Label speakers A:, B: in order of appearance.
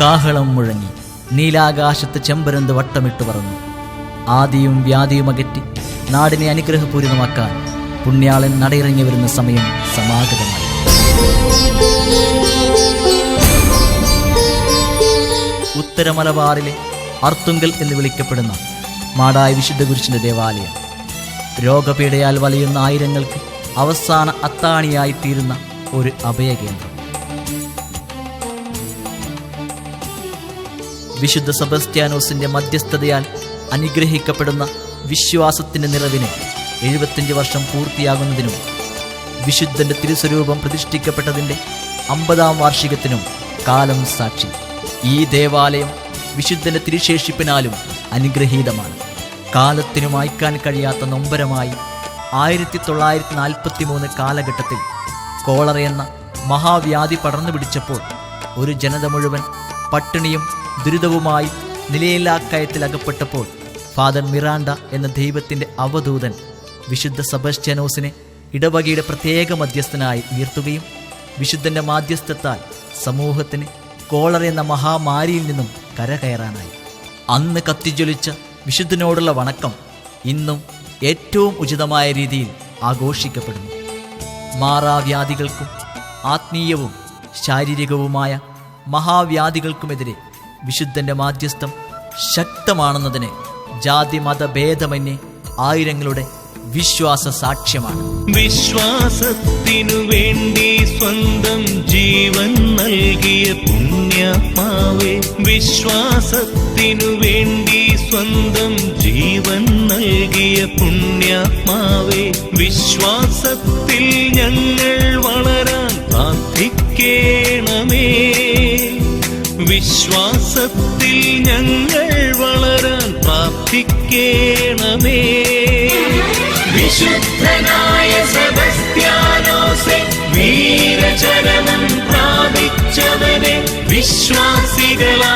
A: കാഹളം മുഴങ്ങി നീലാകാശത്ത് ചെമ്പരന്ത് വട്ടമിട്ട് പറന്നു. ആദിയും വ്യാധിയും അകറ്റി നാടിനെ അനുഗ്രഹപൂരിതമാക്കാൻ പുണ്യാളൻ നടയിറങ്ങി വരുന്ന സമയം സമാഗതമായി. ഉത്തര മലബാറിലെ അർത്തുങ്കൽ എന്ന് വിളിക്കപ്പെടുന്ന മാടായ വിശുദ്ധ കുരിശിന്റെ ദേവാലയം. രോഗപീഠയാൽ വലയുന്ന ആയിരങ്ങൾക്ക് അവസാന അത്താണിയായി തീരുന്ന ഒരു അഭയകേന്ദ്രം. വിശുദ്ധ സെബസ്ത്യാനോസിന്റെ മധ്യസ്ഥതയാൽ അനുഗ്രഹിക്കപ്പെടുന്ന വിശ്വാസത്തിന്റെ നിറവിന് എഴുപത്തിയഞ്ച് വർഷം പൂർത്തിയാകുന്നതിനും വിശുദ്ധന്റെ തിരുസ്വരൂപം പ്രതിഷ്ഠിക്കപ്പെട്ടതിന്റെ അമ്പതാം വാർഷികത്തിനും കാലം സാക്ഷി. ഈ ദേവാലയം വിശുദ്ധന്റെ തിരുശേഷിപ്പിനാലും അനുഗ്രഹീതമാണ്. കാലത്തിനു മായ്ക്കാൻ കഴിയാത്ത നൊമ്പരമായി ആയിരത്തി തൊള്ളായിരത്തി നാൽപ്പത്തി മൂന്ന് കാലഘട്ടത്തിൽ കോളറ എന്ന മഹാവ്യാധി പടർന്നു പിടിച്ചപ്പോൾ ഒരു ജനത മുഴുവൻ പട്ടിണിയും ദുരിതവുമായി നിലയില്ലാക്കയത്തിൽ അകപ്പെട്ടപ്പോൾ ഫാദർ മിറാണ്ട എന്ന ദൈവത്തിന്റെ അവധൂതൻ വിശുദ്ധ സബസ്റ്റ്യനോസിനെ ഇടവകയുടെ പ്രത്യേക മധ്യസ്ഥനായി ഉയർത്തുകയും വിശുദ്ധന്റെ മാധ്യസ്ഥത്താൽ സമൂഹത്തിന് കോളർ എന്ന മഹാമാരിയിൽ നിന്നും കരകയറാനായി. അന്ന് കത്തിജ്വലിച്ച വിശുദ്ധനോടുള്ള വണക്കം ഇന്നും ഏറ്റവും ഉചിതമായ രീതിയിൽ ആഘോഷിക്കപ്പെടുന്നു. മാറാവ്യാധികൾക്കും ആത്മീയവും ശാരീരികവുമായ മഹാവ്യാധികൾക്കുമെതിരെ വിശുദ്ധന്റെ മാധ്യസ്ഥം ശക്തമാണെന്നതിന് ജാതി മതഭേദമന്യേ ആയിരങ്ങളുടെ വിശ്വാസ സാക്ഷ്യമാണ്.
B: വിശ്വാസത്തിനു വേണ്ടി സ്വന്തം ജീവൻ നൽകിയ പുണ്യാത്മാവേ വിശ്വാസത്തിനു വേണ്ടി സ്വന്തം ജീവൻ നൽകിയ പുണ്യാത്മാവേ വിശ്വാസത്തിൽ ഞങ്ങൾ വളരാൻ പ്രാർത്ഥിക്കേണമേ. വിശ്വാസത്തിൽ ഞങ്ങൾ വളരാൻ പ്രാർത്ഥിക്കേണമേ. വിശുദ്ധനായ സെബസ്ത്യാനോസെ വീരചരമം പ്രാപിച്ചവനെ വിശ്വാസികളാ